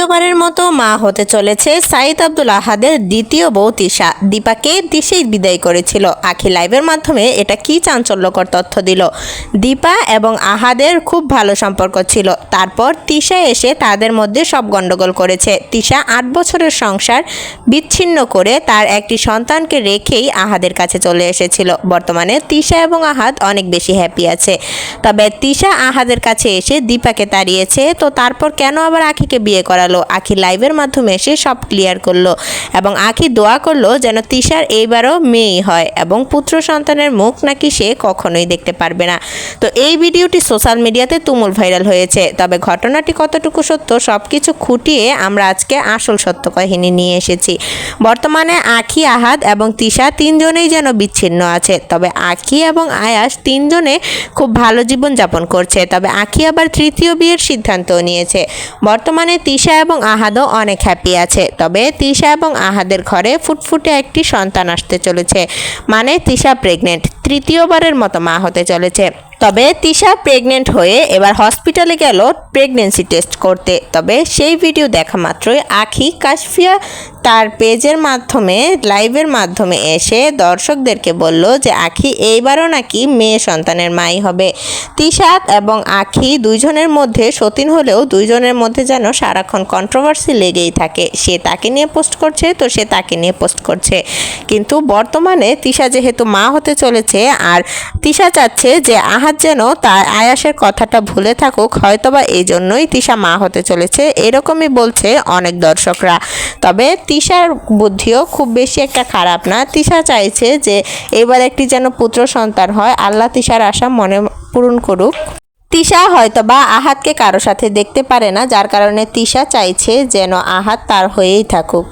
তৃতীয়বারের মতো মা হতে চলেছে সাইদ আব্দুল আহাদের দ্বিতীয় বউ তিশা। দীপাকে দিশেই বিদায় করেছিল। আখি লাইভের মাধ্যমে এটা কি চাঞ্চল্যকর তথ্য দিল। দীপা এবং আহাদের খুব ভালো সম্পর্ক ছিল। তারপর তিশা এসে তাদের মধ্যে সব গন্ডগোল করেছে। তিশা আট বছরের সংসার বিচ্ছিন্ন করে তার একটি সন্তানকে রেখেই আহাদের কাছে চলে এসেছিল। বর্তমানে তিশা এবং আহাদ অনেক বেশি হ্যাপি আছে। তবে তিশা আহাদের কাছে এসে দীপাকে তাড়িয়েছে। তো তারপর কেন আবার আখিকে বিয়ে করালো? আখি লাইভের মাধ্যমে এসে সব ক্লিয়ার করল এবং আখি দোয়া করল যেন তিশার এইবারও মেয়েই হয় এবং পুত্র সন্তানের মুখ নাকি সে কখনোই দেখতে পারবে না। তো এই ভিডিওটি সোশ্যাল মিডিয়াতে তুমুল ভাইরাল হয়েছে। তবে ঘটনাটি কতটুকু সত্য সব কিছু খুঁটিয়ে আমরা আজকে আসল সত্য কাহিনী নিয়ে এসেছি। বর্তমানে আখি, আহাদ এবং তিশা তিনজনেই যেন বিচ্ছিন্ন আছে। তবে আখি এবং আয়াস তিনজনে খুব ভালো জীবন যাপন করছে। তবে আখি আবার তৃতীয় বিয়ের সিদ্ধান্তও নিয়েছে। বর্তমানে তিশা এবং আহাদও অনেক হ্যাপি আছে। তবে তৃষা এবং আহাদের ঘরে ফুটফুটে একটি সন্তান আসতে চলেছে। মানে তৃষা প্রেগনেন্ট তৃতীয়বারের মতো মা হতে চলেছে। তবে তিশা প্রেগনেন্ট হয়ে এবার হসপিটালে গেল প্রেগনেন্সি টেস্ট করতে। তবে সেই ভিডিও দেখা মাত্রই আখি কাশফিয়া তার পেজের মাধ্যমে, লাইভের মাধ্যমে এসে দর্শকদেরকে বলল যে, আখি, এইবারও নাকি মেয়ে সন্তানের মাই হবে। তিশাত এবং আখি দুইজনের মধ্যে, সতীন হলেও দুইজনের মধ্যে যেন সারাক্ষণ কন্ট্রোভার্সি লেগেই থাকে। সে তাকে নিয়ে পোস্ট করছে, তো সে তাকে নিয়ে পোস্ট করছে। কিন্তু বর্তমানে তিশা যেহেতু মা হতে চলেছে, আর তিশা চাচ্ছে যে, আহাত যেন তার আয়াসের কথাটা ভুলে থাকুক, হয়তোবা এই জন্যই তিশা মা হতে চলেছে। এরকমই বলছে অনেক দর্শকরা। তবে তিশার বুদ্ধিও খুব বেশি একটা খারাপ না। তিশা চাইছে যে এবার একটি যেন পুত্র সন্তান হয়, আল্লাহ তিশার আশা মনে পূরণ করুক। তিশা হয়তো বা আহাতকে কারও সাথে দেখতে পারে না, যার কারণে তিশা চাইছে যেন আহাত তার হয়েই থাকুক।